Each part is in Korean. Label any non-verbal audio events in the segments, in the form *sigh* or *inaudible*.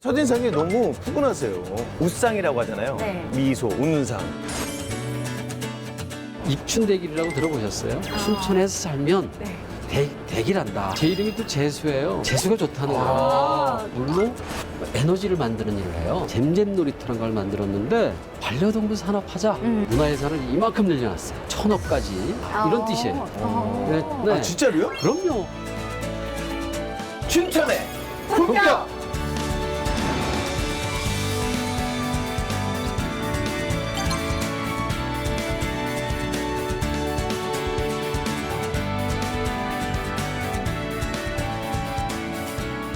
첫인상이 너무 푸근하세요. 웃상이라고 하잖아요. 네. 미소, 웃는 상. 입춘대길이라고 들어보셨어요? 춘천에서 살면 네. 대, 대길한다. 제 이름이 또 재수예요. 재수가 좋다는 거예요. 물로 에너지를 만드는 일을 해요. 잼잼 놀이터라는 걸 만들었는데 반려동물 산업하자. 음. 문화예산을 이만큼 늘려놨어요. 천억까지 이런 뜻이에요. 어. 네, 네. 아, 진짜로요? 그럼요. 춘천의 품격!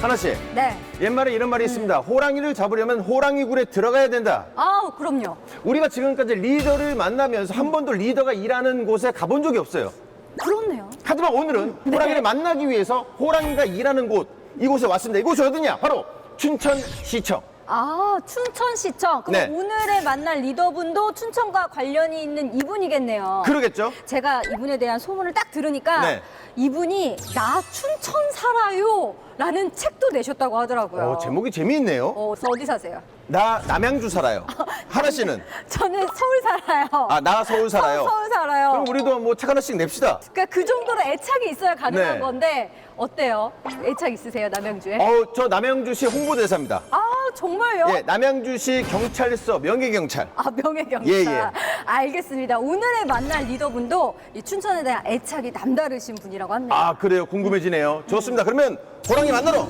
하나 씨, 네. 옛말에 이런 말이 있습니다. 호랑이를 잡으려면 호랑이 굴에 들어가야 된다. 아우, 그럼요. 우리가 지금까지 리더를 만나면서 한 번도 리더가 일하는 곳에 가본 적이 없어요. 그렇네요. 하지만 오늘은 네. 호랑이를 만나기 위해서 호랑이가 일하는 곳 이곳에 왔습니다. 이곳이 어디냐? 바로 춘천시청. 아, 춘천시청. 그럼 네. 오늘의 만날 리더분도 춘천과 관련이 있는 이분이겠네요. 그러겠죠? 제가 이분에 대한 소문을 딱 들으니까 네. 이분이 나 춘천 살아요 라는 책도 내셨다고 하더라고요. 어, 제목이 재미있네요. 어, 저 어디 사세요? 나 남양주 살아요. 하나 씨는 저는 서울 살아요. 아 나 서울 살아요. 서, 울 살아요. 그럼 우리도 뭐 책 하나씩 냅시다. 그러니까 그 정도로 애착이 있어야 가능한 네. 건데 어때요? 애착 있으세요 남양주에? 어, 저 남양주시 홍보대사입니다. 아 정말요? 예, 남양주시 경찰서 명예경찰. 아 명예경찰. 예, 예. 알겠습니다. 오늘의 만날 리더분도 이 춘천에 대한 애착이 남다르신 분이라고 합니다. 아 그래요 궁금해지네요. 좋습니다. 그러면 호랑이 만나러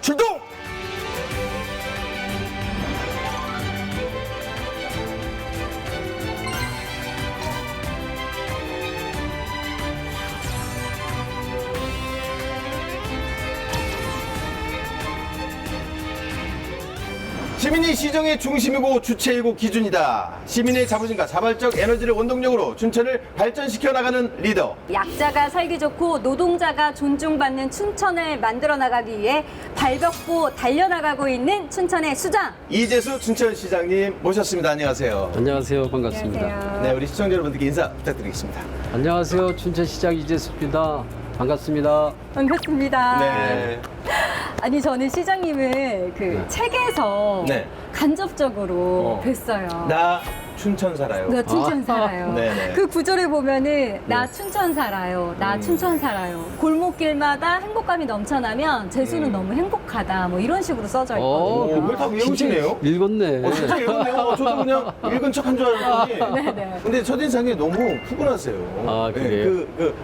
출동! 시민이 시정의 중심이고 주체이고 기준이다. 시민의 자부심과 자발적 에너지를 원동력으로 춘천을 발전시켜 나가는 리더. 약자가 살기 좋고 노동자가 존중받는 춘천을 만들어 나가기 위해 발벗고 달려나가고 있는 춘천의 수장. 이재수 춘천시장님 모셨습니다. 안녕하세요. 안녕하세요. 반갑습니다. 안녕하세요. 네, 우리 시청자 여러분들께 인사 부탁드리겠습니다. 안녕하세요. 춘천시장 이재수입니다. 반갑습니다. 반갑습니다. 네. 아니 저는 시장님을 그 네. 책에서 네. 간접적으로 어. 뵀어요. 나 춘천 살아요. 나 춘천 아. 살아요. 네네. 그 구절을 보면은 나 춘천 살아요. 나 음. 춘천 살아요. 골목길마다 행복감이 넘쳐나면 재수는 음. 너무 행복하다. 뭐 이런 식으로 써져 오, 있거든요. 그걸 다 외우시네요. 읽었네. 어, 진짜 읽었네요. 저도 그냥 읽은 척 한 줄 알았더니. 네네. *laughs* 근데 첫인상이 너무 푸근하세요. 아, 그래요? 그, 그,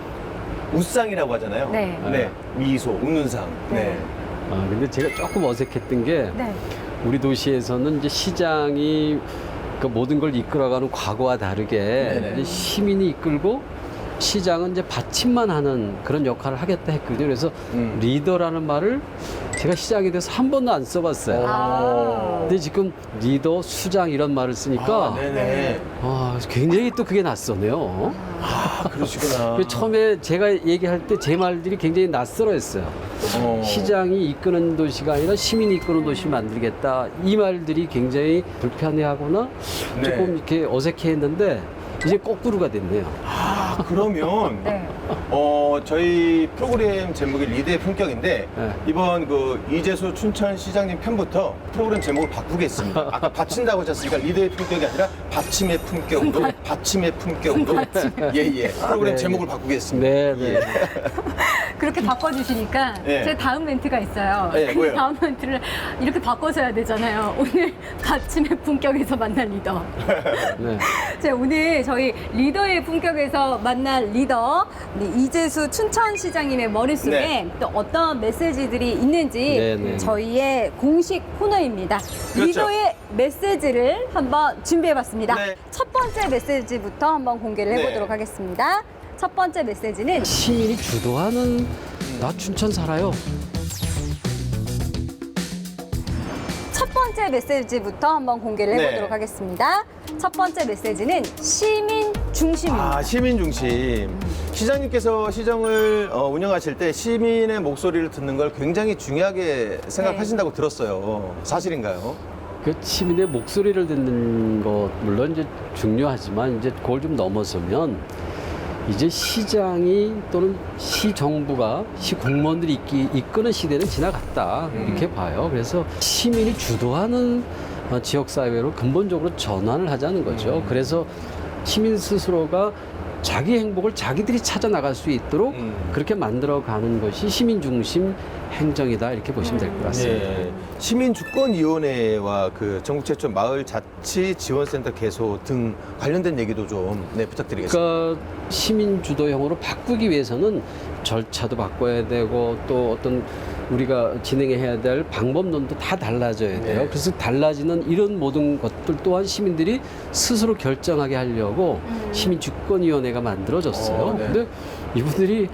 웃상이라고 하잖아요. 네. 미소, 웃는 상. 네. 아, 근데 제가 조금 어색했던 게 네. 우리 도시에서는 이제 시장이 그 모든 걸 이끌어가는 과거와 다르게 네네. 이제 시민이 이끌고 시장은 이제 받침만 하는 그런 역할을 하겠다 했거든요. 그래서 음. 리더라는 말을 제가 시장에 대해서 한 번도 안 써봤어요. 아. 근데 지금 리더, 수장 이런 말을 쓰니까 아, 네네. 아, 굉장히 또 그게 낯서네요. 아, 그러시구나. 그 처음에 제가 얘기할 때 제 말들이 굉장히 낯설어 했어요. 어. 시장이 이끄는 도시가 아니라 시민이 이끄는 도시 만들겠다. 이 말들이 굉장히 불편해하거나 네. 조금 이렇게 어색해 했는데 이제 거꾸로가 됐네요. 아, 그러면. *laughs* 네. 어, 저희 프로그램 제목이 리드의 품격인데 네. 이번 그 이재수 춘천시장님 편부터 프로그램 제목을 바꾸겠습니다. 아까 *laughs* 바친다고 하셨으니까 리드의 품격이 아니라 받침의 품격으로 *laughs* 받침의 품격으로 예예 프로그램 네. 제목을 바꾸겠습니다. 네, 네. 예. 그렇게 바꿔주시니까 네. 제 다음 멘트가 있어요. 네, 그 뭐예요? 다음 멘트를 이렇게 바꿔줘야 되잖아요. 오늘 *laughs* 가침의 품격에서 만난 리더. *laughs* 네. 자, 오늘 저희 리더의 품격에서 만날 리더 우리 이재수 춘천시장님의 머릿속에 네. 또 어떤 메시지들이 있는지 네, 네. 저희의 공식 코너입니다. 그렇죠. 리더의 메시지를 한번 준비해봤습니다. 네. 첫 번째 메시지부터 한번 공개를 네. 해보도록 하겠습니다. 첫 번째 메시지는 시민이 주도하는 나 춘천 살아요. 첫 번째 메시지부터 한번 공개를 네. 해보도록 하겠습니다. 첫 번째 메시지는 시민 중심입니다. 아 시민 중심. 시장님께서 시정을 어, 운영하실 때 시민의 목소리를 듣는 걸 굉장히 중요하게 생각하신다고 들었어요. 사실인가요? 그 시민의 목소리를 듣는 것 물론 이제 중요하지만 이제 그걸 좀 넘어서면 이제 시장이 또는 시 정부가 시 공무원들이 이끼, 이끄는 시대는 지나갔다 이렇게 봐요. 그래서 시민이 주도하는 어, 지역 사회로 근본적으로 전환을 하자는 거죠. 그래서 시민 스스로가 자기 행복을 자기들이 찾아 나갈 수 있도록 음. 그렇게 만들어 가는 것이 시민 중심 행정이다 이렇게 보시면 될 것 같습니다. 예. 시민주권위원회와 그 전국 최초 마을 자치 지원센터 개소 등 관련된 얘기도 좀 네, 부탁드리겠습니다. 그러니까 시민 주도형으로 바꾸기 위해서는 절차도 바꿔야 되고 또 어떤 우리가 진행해야 될 방법론도 다 달라져야 돼요. 네. 그래서 달라지는 이런 모든 것들 또한 시민들이 스스로 결정하게 하려고 시민주권위원회가 만들어졌어요. 어, 네. 근데 이분들이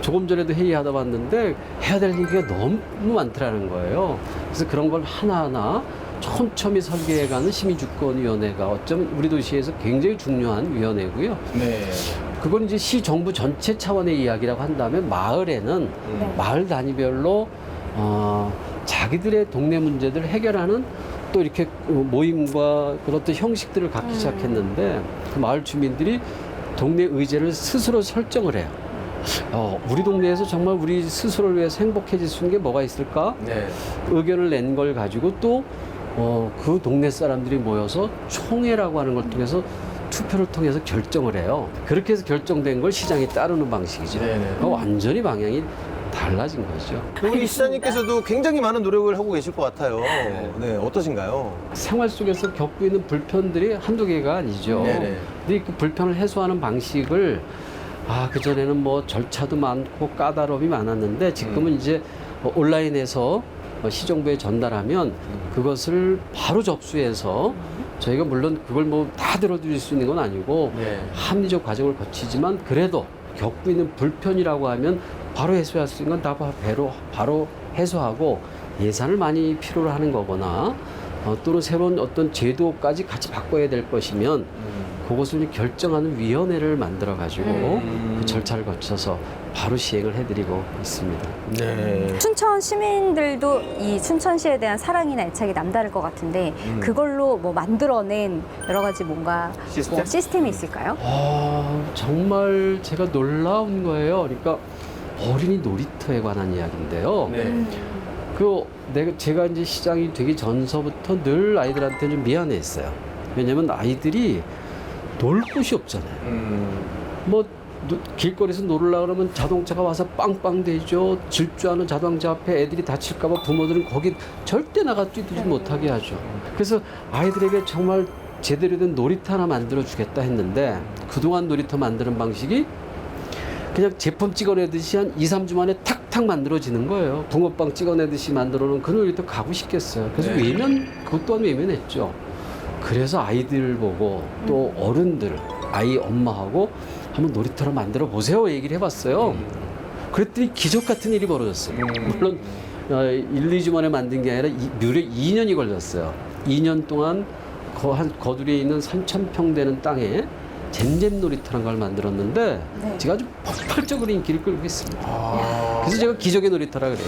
조금 전에도 회의하다 봤는데 해야 될 얘기가 너무 많더라는 거예요. 그래서 그런 걸 하나하나 촘촘히 설계해가는 시민주권위원회가 어쩌면 우리 도시에서 굉장히 중요한 위원회고요. 네. 그건 이제 시 정부 전체 차원의 이야기라고 한다면 마을에는 네. 마을 단위별로 어, 자기들의 동네 문제들을 해결하는 또 이렇게 모임과 그런 어떤 형식들을 갖기 시작했는데 그 마을 주민들이 동네 의제를 스스로 설정을 해요. 어, 우리 동네에서 정말 우리 스스로를 위해서 행복해질 수 있는 게 뭐가 있을까? 네. 의견을 낸 걸 가지고 또, 어, 그 동네 사람들이 모여서 총회라고 하는 걸 통해서 투표를 통해서 결정을 해요. 그렇게 해서 결정된 걸 시장이 따르는 방식이죠. 네네. 완전히 방향이 달라진 거죠. 우리 시장님께서도 굉장히 많은 노력을 하고 계실 것 같아요. 네, 어떠신가요? 생활 속에서 겪고 있는 불편들이 한두 개가 아니죠. 네네. 근데 그 불편을 해소하는 방식을 아, 그전에는 뭐 절차도 많고 까다로움이 많았는데 지금은 이제 어, 온라인에서 어, 시정부에 전달하면 그것을 바로 접수해서 저희가 물론 그걸 뭐 다 들어드릴 수 있는 건 아니고 네. 합리적 과정을 거치지만 그래도 겪고 있는 불편이라고 하면 바로 해소할 수 있는 건다 배로 바로 해소하고 예산을 많이 필요로 하는 거거나 어, 또는 새로운 어떤 제도까지 같이 바꿔야 될 것이면 그것을 결정하는 위원회를 만들어 가지고 음. 그 절차를 거쳐서 바로 시행을 해드리고 있습니다. 네. 춘천 시민들도 이 춘천시에 대한 사랑이나 애착이 남다를 것 같은데 음. 그걸로 뭐 만들어낸 여러 가지 뭔가 시스템? 뭐 시스템이 있을까요? 아, 정말 제가 놀라운 거예요. 그러니까 어린이 놀이터에 관한 이야기인데요. 네. 그 내가 제가 이제 시장이 되기 전서부터 늘 아이들한테 좀 미안했어요. 왜냐면 아이들이 놀 곳이 없잖아요. 음. 뭐 노- 길거리에서 놀으려 그러면 자동차가 와서 빵빵 대죠. 질주하는 자동차 앞에 애들이 다칠까봐 부모들은 거기 절대 나가 뛰지 못하게 하죠. 그래서 아이들에게 정말 제대로 된 놀이터 하나 만들어 주겠다 했는데 그동안 놀이터 만드는 방식이 그냥 제품 찍어내듯이 한 2, 3주 만에 탁탁 만들어지는 거예요. 붕어빵 찍어내듯이 만들어 놓은 그 놀이터 가고 싶겠어요. 그래서 네. 외면, 그것 또한 외면했죠. 그래서 아이들 보고 또 어른들, 아이 엄마하고 한번 놀이터를 만들어 보세요. 얘기를 해봤어요. 그랬더니 기적 같은 일이 벌어졌어요. 음. 물론 어, 1, 2주 만에 만든 게 아니라 이- 무려 2년이 걸렸어요. 2년 동안 거, 한, 거두리에 있는 3,000평 되는 땅에 잼잼 놀이터라는 걸 만들었는데 네. 제가 아주 폭발적으로 인기를 끌고 있습니다. 아. 그래서 제가 기적의 놀이터라 그래요.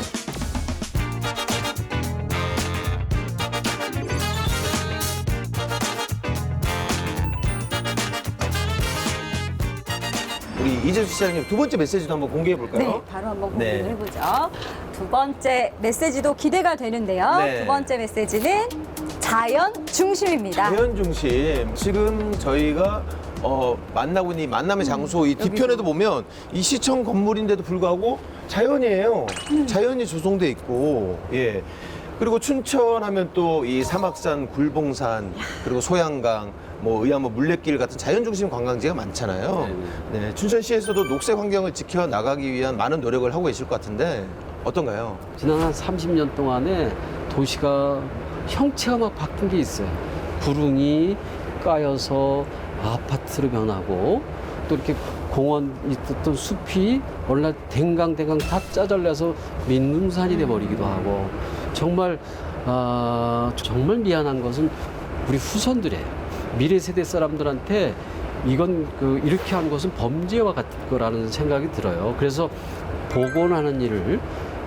이재수 시장님 두 번째 메시지도 한번 공개해 볼까요? 네, 바로 한번 네. 공개를 해보죠. 두 번째 메시지도 기대가 되는데요. 네. 두 번째 메시지는 자연 중심입니다. 자연 중심. 지금 저희가 어, 만나고 있는 이 만남의 장소 이 뒤편에도 보면 이 시청 건물인데도 불구하고 자연이에요. 자연이 조성돼 있고 예. 그리고 춘천 하면 또이 사막산, 굴봉산 그리고 소양강 뭐 의암호 물레길 같은 자연 중심 관광지가 많잖아요. 네, 춘천시에서도 녹색 환경을 지켜 나가기 위한 많은 노력을 하고 계실 것 같은데 어떤가요? 지난 한 30년 동안에 도시가 형체가 막 바뀐 게 있어요. 구릉이 까여서 아파트로 변하고 또 이렇게 공원 있었던 숲이 원래 댕강댕강 다 짜잘려서 민둥산이 돼버리기도 하고 정말 아 정말 미안한 것은 우리 후손들이에요. 미래 세대 사람들한테 이건 그 이렇게 한 것은 범죄와 같을 거라는 생각이 들어요. 그래서 복원하는 일을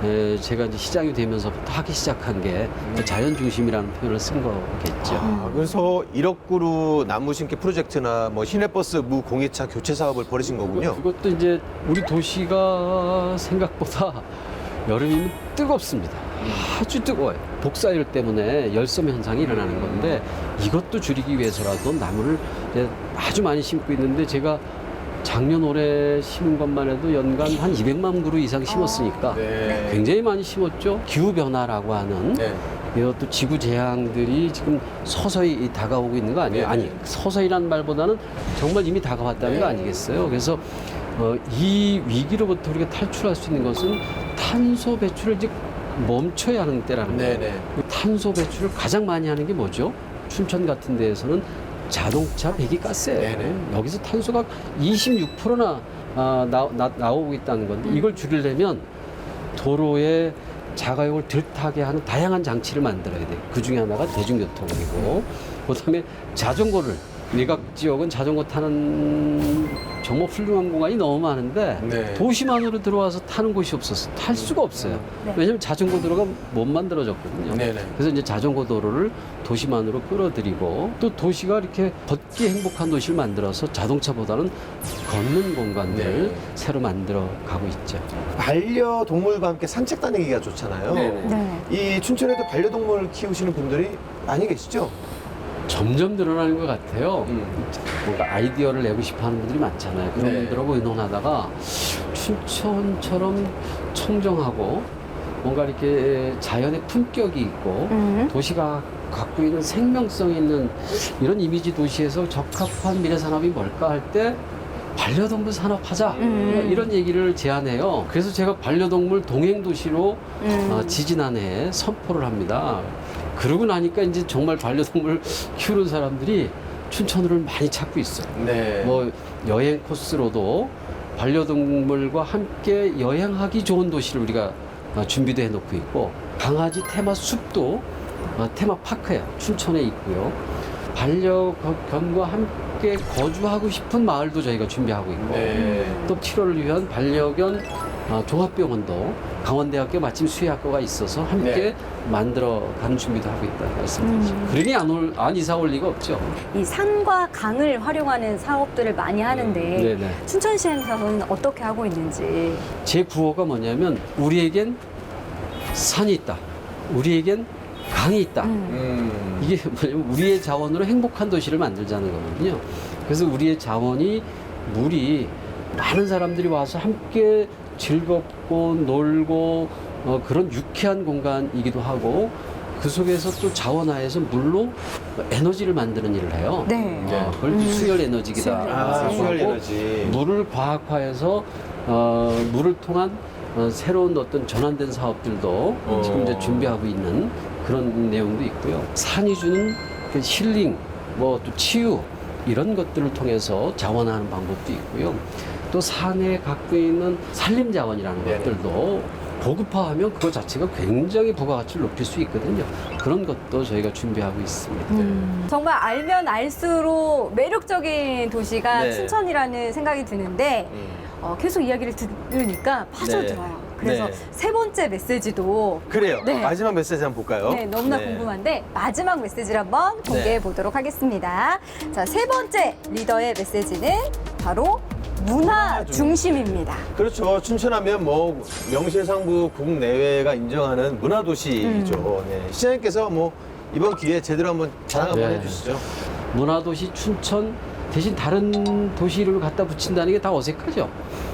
에, 제가 이제 시장이 되면서부터 하기 시작한 게 자연 중심이라는 표현을 쓴 거겠죠. 아, 그래서 1억 그루 나무 심기 프로젝트나 뭐 시내버스 무 공해차 교체 사업을 벌이신 거군요. 그것도 이제 우리 도시가 생각보다 여름이면 뜨겁습니다. 아주 뜨거워요. 복사열 때문에 열섬 현상이 일어나는 건데 이것도 줄이기 위해서라도 나무를 아주 많이 심고 있는데 제가 작년 올해 심은 것만 해도 연간 한 200만 그루 이상 심었으니까 네. 굉장히 많이 심었죠. 기후 변화라고 하는 네. 이것도 지구 재앙들이 지금 서서히 다가오고 있는 거 아니에요? 네. 아니 서서히란 말보다는 정말 이미 다가왔다는 거 네. 아니겠어요? 그래서 어, 이 위기로부터 우리가 탈출할 수 있는 것은 탄소 배출을 이제 멈춰야 하는 때라는 거예요. 네네. 그 탄소 배출을 가장 많이 하는 게 뭐죠? 춘천 같은 데에서는 자동차 배기가스예요. 네네. 여기서 탄소가 26%나 아, 나, 나, 나오고 있다는 건데 이걸 줄이려면 도로에 자가용을 들타게 하는 다양한 장치를 만들어야 돼요. 그 중에 하나가 대중교통이고, 그 다음에 자전거를, 외곽 지역은 자전거 타는 정말 훌륭한 공간이 너무 많은데, 네. 도심 안으로 들어와서 타는 곳이 없어서 탈 수가 없어요. 네. 왜냐면 자전거 도로가 못 만들어졌거든요. 네 네. 그래서 이제 자전거 도로를 도심 안으로 끌어들이고 또 도시가 이렇게 걷기 행복한 도시를 만들어서 자동차보다는 걷는 공간들 네. 새로 만들어 가고 있죠. 반려동물과 함께 산책 다니기가 좋잖아요. 네. 이 춘천에도 반려동물 키우시는 분들이 많이 계시죠? 점점 늘어나는 것 같아요. 음. 뭔가 아이디어를 내고 싶어 하는 분들이 많잖아요. 그런 네. 분들하고 의논하다가 춘천처럼 청정하고 뭔가 이렇게 자연의 품격이 있고 음. 도시가 갖고 있는 생명성 있는 이런 이미지 도시에서 적합한 미래 산업이 뭘까 할 때 반려동물 산업 하자 음. 이런 얘기를 제안해요. 그래서 제가 반려동물 동행 도시로 음. 어, 지지난해 선포를 합니다. 그러고 나니까 이제 정말 반려동물 키우는 사람들이 춘천을 많이 찾고 있어요. 네. 뭐 여행 코스로도 반려동물과 함께 여행하기 좋은 도시를 우리가 어, 준비도 해놓고 있고 강아지 테마 숲도 어, 테마 파크예요. 춘천에 있고요. 반려견과 함께 거주하고 싶은 마을도 저희가 준비하고 있고 네. 또 7월을 위한 반려견 어, 종합병원도 강원대학교 마침 수의학과가 있어서 함께 네. 만들어 가는 준비도 하고 있다 말씀드리죠. 음. 그러니 안, 올, 안 이사 올 리가 없죠. 이 산과 강을 활용하는 사업들을 많이 하는데 네네. 춘천시에서는 어떻게 하고 있는지. 제 구호가 뭐냐면 우리에겐 산이 있다. 우리에겐 강이 있다. 음. 음. 이게 뭐냐면 우리의 자원으로 행복한 도시를 만들자는 거거든요. 그래서 우리의 자원이 물이 많은 사람들이 와서 함께 즐겁고 놀고 어, 그런 유쾌한 공간이기도 하고 그 속에서 또 자원화해서 물로 에너지를 만드는 일을 해요. 네. 네. 어, 그걸 음. 수열 에너지기다. 수열 아, 에너지. 수열 하고 에너지. 물을 과학화해서 어, 물을 통한 어, 새로운 어떤 전환된 사업들도 어. 지금 이제 준비하고 있는 그런 내용도 있고요. 산이 주는 그 힐링, 뭐 또 치유 이런 것들을 통해서 자원하는 방법도 있고요. 또 산에 갖고 있는 산림 자원이라는 네네. 것들도 보급화하면 그거 자체가 굉장히 부가가치를 높일 수 있거든요. 그런 것도 저희가 준비하고 있습니다. 음. 정말 알면 알수록 매력적인 도시가 네. 춘천이라는 생각이 드는데 음. 어, 계속 이야기를 들으니까 빠져들어요. 그래서 네. 세 번째 메시지도 그래요. 네. 마지막 메시지 한번 볼까요? 네, 너무나 네. 궁금한데 마지막 메시지를 한번 공개해 네. 보도록 하겠습니다. 자, 세 번째 리더의 메시지는 바로 문화 문화 중- 중심입니다. 그렇죠. 춘천하면 뭐 명실상부 국내외가 인정하는 문화 도시죠. 음. 네. 시장님께서 뭐 이번 기회에 제대로 한번 자랑 한번 네. 해주시죠. 문화도시 춘천 대신 다른 도시 이름을 갖다 붙인다는 게 다 어색하죠.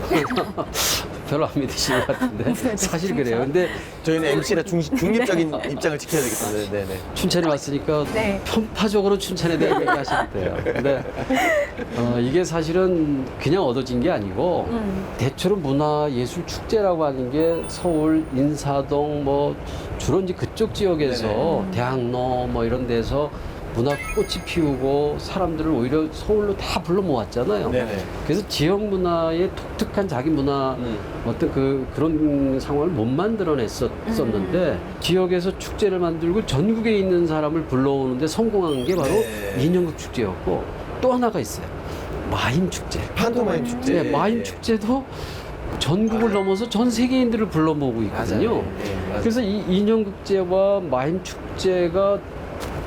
*laughs* 별로 안 믿으시는 것 같은데 *laughs* 사실 그래요. 근데 저희는 MC라 중, 중립적인 네. 입장을 지켜야 되기 때문에. 네, 네. 춘천에 왔으니까 네. 편파적으로 춘천에 대해 *laughs* 얘기하시면 돼요. 근데 어, 이게 사실은 그냥 얻어진 게 아니고 음. 대체로 문화예술 축제라고 하는 게 서울, 인사동 뭐 주로 이제 그쪽 지역에서. 대학로 뭐 이런 데서 문화 꽃이 피우고 사람들을 오히려 서울로 다 불러 모았잖아요. 네네. 그래서 지역 문화의 독특한 자기 문화 음. 어떤 그 그런 상황을 못 만들어냈었는데 음. 지역에서 축제를 만들고 전국에 있는 사람을 불러오는데 성공한 게 바로 네. 인형극 축제였고 또 하나가 있어요. 마임 축제. 판토마임 축제. 네, 마임 축제도 전국을 넘어서 전 세계인들을 불러 모으고 있거든요. 예, 맞아요. 그래서 이 인형극제와 마임 축제가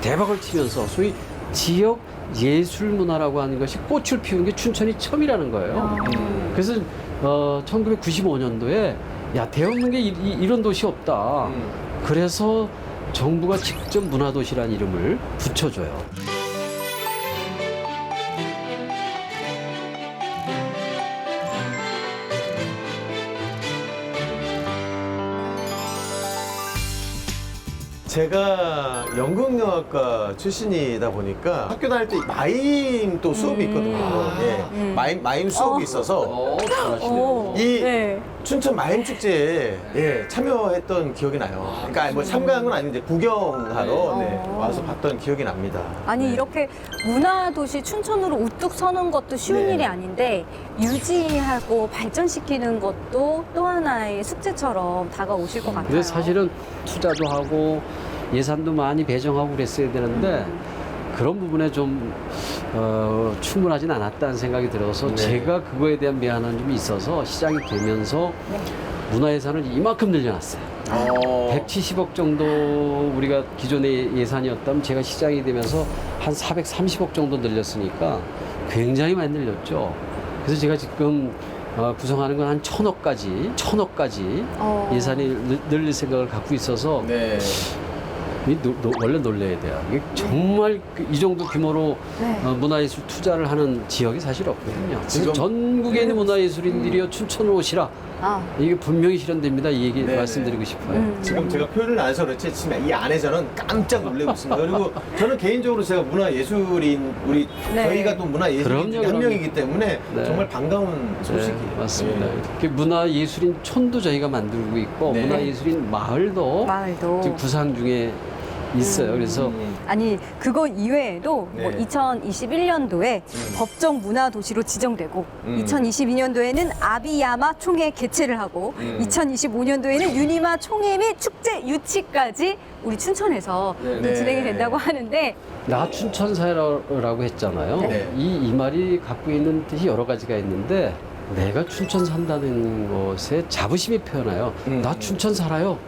대박을 치면서 소위 지역 예술 문화라고 하는 것이 꽃을 피우는 게 춘천이 처음이라는 거예요. 음. 그래서 어, 1995년도에 야 대한민국에 이, 이- 이런 도시 없다. 음. 그래서 정부가 직접 문화도시라는 이름을 붙여줘요. 제가 연극영화과 출신이다 보니까 학교 다닐 때 마임 또 수업이 있거든요. 예. 음. 마임, 마임 수업이 있어서 어, 잘하시네요. 오, 이 네. 춘천 마임 축제에 예, 참여했던 기억이 나요. 그러니까 뭐 참가한 건 아닌데 구경하러 네. 네, 어. 와서 봤던 기억이 납니다. 아니 네. 이렇게 문화 도시 춘천으로 우뚝 서는 것도 쉬운 네. 일이 아닌데 유지하고 발전시키는 것도 또 하나의 숙제처럼 다가오실 것 같아요. 근데 사실은 투자도 하고 예산도 많이 배정하고 그랬어야 되는데 그런 부분에 좀 어, 충분하진 않았다는 생각이 들어서 네. 제가 그거에 대한 미안한 점이 있어서 시장이 되면서 네. 문화 예산을 이만큼 늘려놨어요. 어, 170억 정도 우리가 기존의 예산이었다면 제가 시장이 되면서 한 430억 정도 늘렸으니까 굉장히 많이 늘렸죠. 그래서 제가 지금 어, 구성하는 건 한 천억까지, 천억까지 어. 예산이 늘- 늘릴 생각을 갖고 있어서 네. 이 노- 노- 원래 놀래야 돼요. 이게 정말 그이 정도 규모로 네. 어, 문화예술 투자를 하는 지역이 사실 없거든요. 지금- 전국에 있는 문화예술인들이요 춘천으로 오시라. 아, 이게 분명히 실현됩니다. 이 얘기 네네. 말씀드리고 싶어요. 음. 지금 제가 표현을 안 해서 그렇지 지금 이 안에 저는 깜짝 놀라고 있습니다. 그리고 저는 개인적으로 제가 문화예술인 우리 네. 저희가 또 문화예술인 그럼요, 한 그럼요. 명이기 때문에 네. 정말 반가운 소식이에요. 네, 맞습니다. 예. 이렇게 문화예술인 촌도 저희가 만들고 있고 네. 문화예술인 마을도 마을도. 지금 구상 중에 있어요. 그래서 음. 아니 그거 이외에도 뭐 네. 2021년도에 법정 문화 도시로 지정되고 음. 2022년도에는 아비야마 총회 개최를 하고 음. 2025년도에는 유니마 총회 및 축제 유치까지 우리 춘천에서 네. 네. 진행이 된다고 하는데 나 춘천사라고 했잖아요. 네. 이, 이 말이 갖고 있는 뜻이 여러 가지가 있는데 내가 춘천 산다는 것에 자부심이 표현해요. 음. 나 춘천 살아요.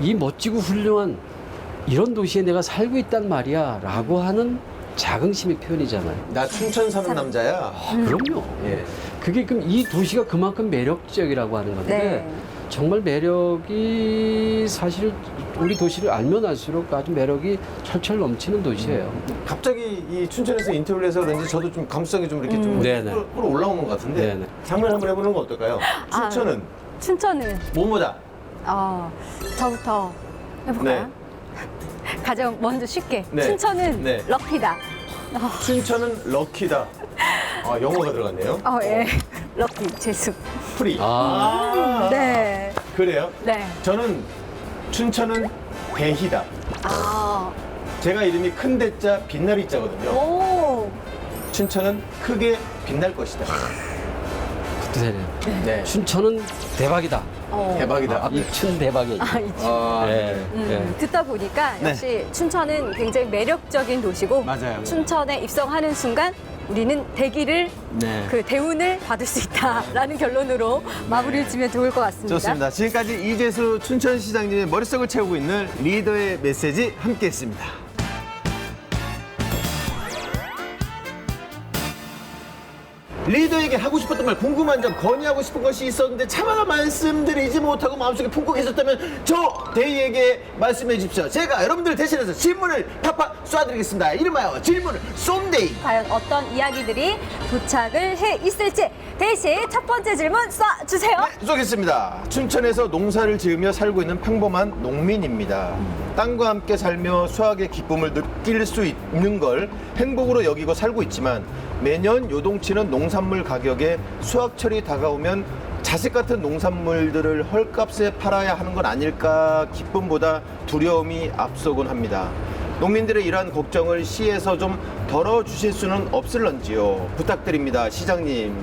이 멋지고 훌륭한 이런 도시에 내가 살고 있단 말이야 라고 하는 자긍심의 표현이잖아요. 나 춘천 사는 남자야. 아, 그럼요. 예. 그게 그럼 이 도시가 그만큼 매력적이라고 하는 건데 네. 정말 매력이 사실 우리 도시를 알면 알수록 아주 매력이 철철 넘치는 도시예요. 갑자기 이 춘천에서 인터뷰를 해서 그런지 저도 좀 감성이 좀 이렇게 좀 음. 네네. 끌- 끌어 올라오는 것 같은데 네네. 장면 한번 해보는 건 어떨까요? 아. 춘천은 춘천은 뭐뭐다. 어, 저부터 해볼까요? 네. 가장 먼저 쉽게 네. 춘천은 네. 럭키다. 춘천은 럭키다. 아 영어가 들어갔네요. 어, 예. 럭키 재수. 프리. 아. 아. 네. 그래요? 네. 저는 춘천은 배희다. 아. 제가 이름이 큰 대자 빛나리 자거든요. 오. 춘천은 크게 빛날 것이다. 그것도 되네요. 네. 춘천은 대박이다. 어. 대박이다. 이춘 대박이에요. 아, 이 아, 네. 음, 네. 듣다 보니까 네. 역시 춘천은 굉장히 매력적인 도시고 맞아요. 춘천에 입성하는 순간 우리는 대기를 네. 그 대운을 받을 수 있다라는 결론으로 마무리를 지면 좋을 것 같습니다. 좋습니다. 지금까지 이재수 춘천시장님의 머릿속을 채우고 있는 리더의 메시지 함께했습니다. 리더에게 하고 싶었던 말, 궁금한 점, 건의하고 싶은 것이 있었는데 차마 말씀드리지 못하고 마음속에 품고 계셨다면 저 대희에게 말씀해 주십시오. 제가 여러분들 대신해서 질문을 팍팍 쏴드리겠습니다. 이름하여 질문을 쏜데이. 과연 어떤 이야기들이 도착을 해 있을지 대신 첫 번째 질문 쏴주세요. 네, 쏘겠습니다. 춘천에서 농사를 지으며 살고 있는 평범한 농민입니다. 땅과 함께 살며 수확의 기쁨을 느낄 수 있는 걸 행복으로 여기고 살고 있지만 매년 요동치는 농산물 가격에 수확철이 다가오면 자식 같은 농산물들을 헐값에 팔아야 하는 건 아닐까 기쁨보다 두려움이 앞서곤 합니다. 농민들의 이러한 걱정을 시에서 좀 덜어주실 수는 없을런지요. 부탁드립니다, 시장님.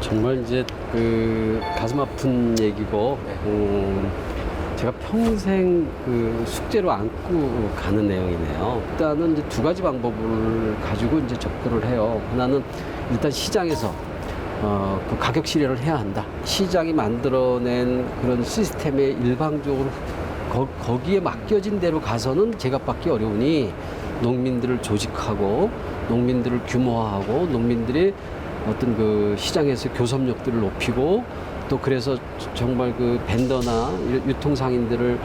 정말 이제 그 가슴 아픈 얘기고 음, 제가 평생 그 숙제로 안고 가는 내용이네요. 일단은 이제 두 가지 방법을 가지고 이제 접근을 해요. 하나는 일단 시장에서 어, 그 가격 실현을 해야 한다. 시장이 만들어낸 그런 시스템에 일방적으로 거, 거기에 맡겨진 대로 가서는 제값받기 어려우니 농민들을 조직하고 농민들을 규모화하고 농민들이 어떤 그 시장에서 교섭력들을 높이고 또 그래서 정말 그 벤더나 유통상인들을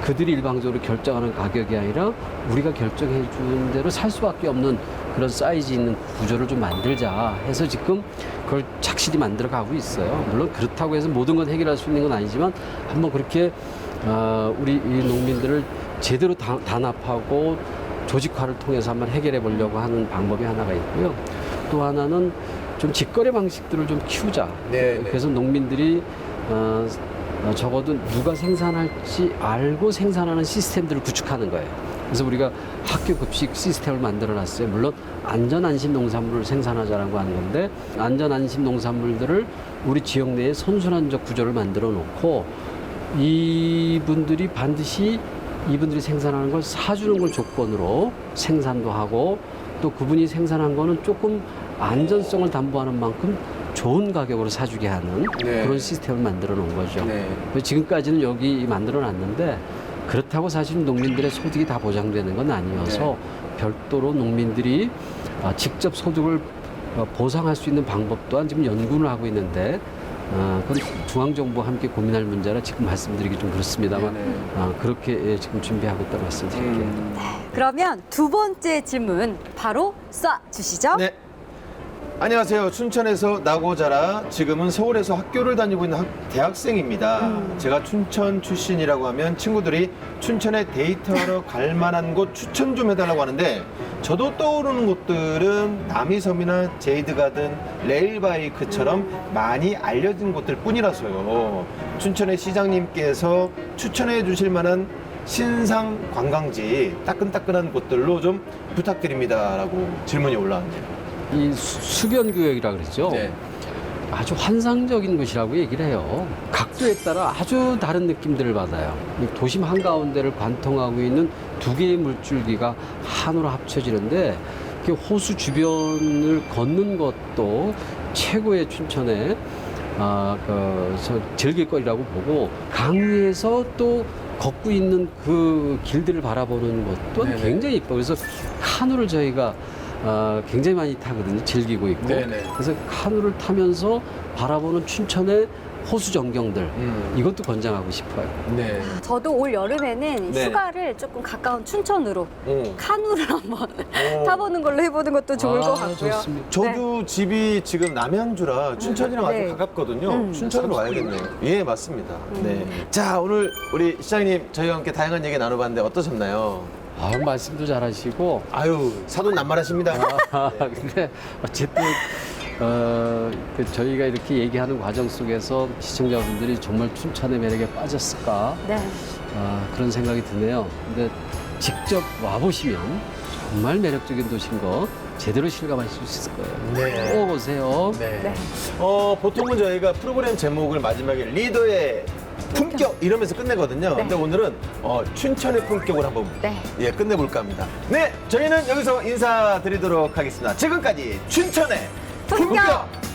그들이 일방적으로 결정하는 가격이 아니라 우리가 결정해 주는 대로 살 수밖에 없는 그런 사이즈 있는 구조를 좀 만들자 해서 지금 그걸 착실히 만들어 가고 있어요. 물론 그렇다고 해서 모든 건 해결할 수 있는 건 아니지만 한번 그렇게 어, 우리 이 농민들을 제대로 다- 단합하고 조직화를 통해서 한번 해결해 보려고 하는 방법이 하나가 있고요. 또 하나는 좀 직거래 방식들을 좀 키우자. 네, 네. 그래서 농민들이 어, 어, 적어도 누가 생산할지 알고 생산하는 시스템들을 구축하는 거예요. 그래서 우리가 학교 급식 시스템을 만들어 놨어요. 물론 안전 안심 농산물을 생산하자라고 하는 건데 안전 안심 농산물들을 우리 지역 내에 선순환적 구조를 만들어 놓고 이분들이 반드시 이분들이 생산하는 걸 사주는 걸 조건으로 생산도 하고 또 그분이 생산한 거는 조금 안전성을 담보하는 만큼 좋은 가격으로 사주게 하는 네. 그런 시스템을 만들어 놓은 거죠. 네. 지금까지는 여기 만들어 놨는데 그렇다고 사실은 농민들의 소득이 다 보장되는 건 아니어서 네. 별도로 농민들이 아, 직접 소득을 어, 보상할 수 있는 방법 또한 지금 연구를 하고 있는데 아, 그건 중앙정부와 함께 고민할 문제라 지금 말씀드리기 좀 그렇습니다만 네네. 아, 그렇게 예, 지금 준비하고 있다 말씀드릴게요. 음. 그러면 두 번째 질문 바로 쏴 주시죠. 네. 안녕하세요. 춘천에서 나고 자라 지금은 서울에서 학교를 다니고 있는 학- 대학생입니다. 제가 춘천 출신이라고 하면 친구들이 춘천에 데이트하러 *laughs* 갈 만한 곳 추천 좀 해달라고 하는데 저도 떠오르는 곳들은 남이섬이나 제이드 가든 레일바이크처럼 많이 알려진 곳들 뿐이라서요. 춘천의 시장님께서 추천해 주실 만한 신상 관광지 따끈따끈한 곳들로 좀 부탁드립니다라고 질문이 올라왔네요. 이 수- 수변 구역이라 그랬죠. 네. 아주 환상적인 곳이라고 얘기를 해요. 각도에 따라 아주 다른 느낌들을 받아요. 이 도심 한가운데를 관통하고 있는 두 개의 물줄기가 한으로 합쳐지는데 그 호수 주변을 걷는 것도 최고의 춘천의 아, 그, 저 즐길거리라고 보고 강 위에서 또 걷고 있는 그 길들을 바라보는 것도 네네. 굉장히 이뻐요. 그래서 카누를 저희가 아, 굉장히 많이 타거든요. 즐기고 있고. 네네. 그래서 카누를 타면서 바라보는 춘천의 호수 전경들 음. 이것도 권장하고 싶어요. 네. 저도 올 여름에는 네. 휴가를 조금 가까운 춘천으로 오. 카누를 한번 오. *laughs* 타보는 걸로 해보는 것도 좋을 아, 것 같고요. 좋습니다. 저도 집이 지금 남양주라 춘천이랑 아주 네. 가깝거든요. 음. 춘천으로 와야겠네요. 예, 맞습니다. 네. 자, 오늘 우리 시장님 저희와 함께 다양한 얘기 나눠봤는데 어떠셨나요? 아, 말씀도 잘하시고 아유, 사돈 난말하십니다. 아, *laughs* 근데 어쨌든 어, 그 저희가 이렇게 얘기하는 과정 속에서 시청자분들이 정말 춘천의 매력에 빠졌을까 네. 아, 그런 생각이 드네요. 근데 직접 와 보시면 정말 매력적인 도시인 거 제대로 실감하실 수 있을 거예요. 네. 꼭 오세요. 네. 네. 어, 보통은 저희가 프로그램 제목을 마지막에 리더의 품격 이러면서 끝내거든요. 근데 오늘은 어, 춘천의 품격을 한번 네. 예, 끝내볼까 합니다. 네, 저희는 여기서 인사드리도록 하겠습니다. 지금까지 춘천의 품격! 품격!